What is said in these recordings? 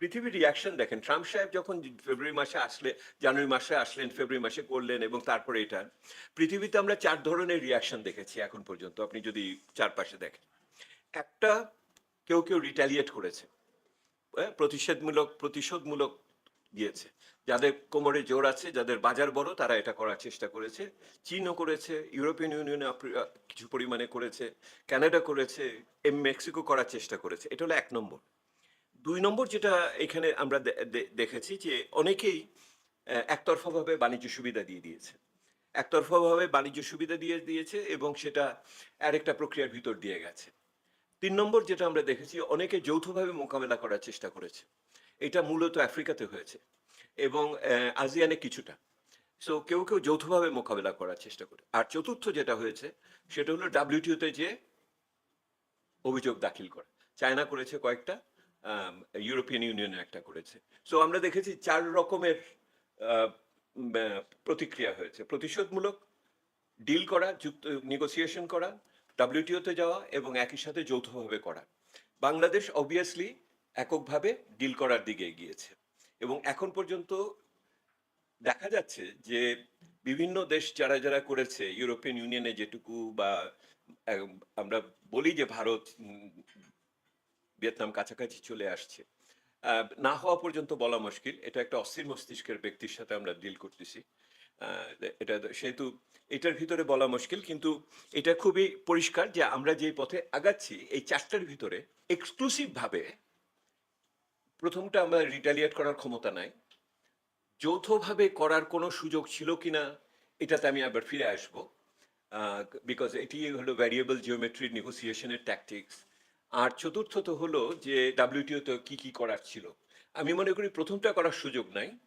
পৃথিবীর রিয়াকশন দেখেন ট্রাম্প সাহেব যখন ফেব্রুয়ারি মাসে আসলে জানুয়ারি মাসে আসলেন ফেব্রুয়ারি মাসে করলেন এবং তারপরে এটা পৃথিবীতে আমরা চার ধরনের রিয়াকশন দেখেছি এখন পর্যন্ত আপনি যদি চারপাশে দেখেন। একটা কেউ কেউ রিটালিয়েট করেছে হ্যাঁ, প্রতিষেধমূলক প্রতিশোধমূলক দিয়েছে। যাদের কোমরে জোর আছে যাদের বাজার বড় তারা এটা করার চেষ্টা করেছে। চীনও করেছে ইউরোপিয়ান ইউনিয়নে কিছু পরিমাণে করেছে কানাডা করেছে মেক্সিকো করার চেষ্টা করেছে। এটা হলো এক নম্বর। দুই নম্বর যেটা এখানে আমরা দেখেছি যে অনেকেই একতরফাভাবে বাণিজ্য সুবিধা দিয়ে দিয়েছে। একতরফাভাবে বাণিজ্য সুবিধা দিয়ে দিয়েছে এবং সেটা আরেকটা প্রক্রিয়ার ভিতর দিয়ে গেছে। তিন নম্বর যেটা আমরা দেখেছি, অনেকে যৌথভাবে মোকাবেলা করার চেষ্টা করেছে। এটা মূলত আফ্রিকাতে হয়েছে এবং আসিয়ানে কিছুটা। সো কেউ কেউ যৌথভাবে মোকাবেলা করার চেষ্টা করে। আর চতুর্থ যেটা হয়েছে, সেটা হলো ডাব্লিউটিওতে যে অভিযোগ দাখিল করা। চায়না করেছে কয়েকটা ইউরোপিয়ান ইউনিয়ন একটা করেছে। সো আমরা দেখেছি চার রকমের প্রতিক্রিয়া হয়েছে। প্রতিশোধমূলক ডিল করা, যুক্ত নেগোসিয়েশন করা ডাব্লিউটিওতে যাওয়া এবং একই সাথে যৌথভাবে করা। বাংলাদেশ অবভিয়াসলি এককভাবে ডিল করার দিকে এগিয়েছে। এবং এখন পর্যন্ত দেখা যাচ্ছে যে বিভিন্ন দেশ যারা যারা করেছে ইউরোপিয়ান ইউনিয়নে যেটুকু বা আমরা বলি যে ভারত ভিয়েতনাম কাছাকাছি চলে আসছে। না হওয়া পর্যন্ত বলা মুশকিল। এটা একটা অস্থির মস্তিষ্কের ব্যক্তির সাথে আমরা ডিল করতেছি। এটা সেহেতু এটার ভিতরে বলা মুশকিল, কিন্তু এটা খুবই পরিষ্কার যে আমরা যে পথে আগাচ্ছি, এই চারটার ভিতরে এক্সক্লুসিভ ভাবে প্রথমটা আমরা রিটালিয়েট করার ক্ষমতা নাই। যৌথভাবে করার কোনো সুযোগ ছিল কিনা, এটাতে আমি আবার ফিরে আসব। বিকজ এটি হলো ভ্যারিয়েবল জিওমেট্রির নেগোসিয়েশনের ট্যাকটিক্স আর চতুর্থত হলো যে ডাব্লিউটিওতে কি কি করার ছিল। আমি মনে করি প্রথমটা করার সুযোগ নাই।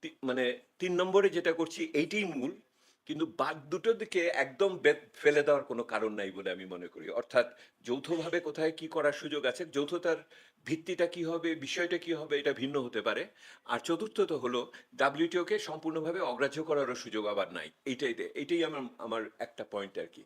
তি- মানে তিন নম্বরে যেটা করছি, এইটাই মূল। কিন্তু বাদ দুটো দিকে একদম ফেলে দেওয়ার কোনো কারণ নাই বলে আমি মনে করি। অর্থাৎ যৌথভাবে কোথায় কি করার সুযোগ আছে, যৌথতার ভিত্তিটা কি হবে, বিষয়টা কি হবে, এটা ভিন্ন হতে পারে। আর চতুর্থত হলো ডাব্লিউটিওকে সম্পূর্ণভাবে অগ্রাহ্য করারও সুযোগ আবার নাই। এইটাই এইটাই আমার আমার একটা পয়েন্ট আর কি।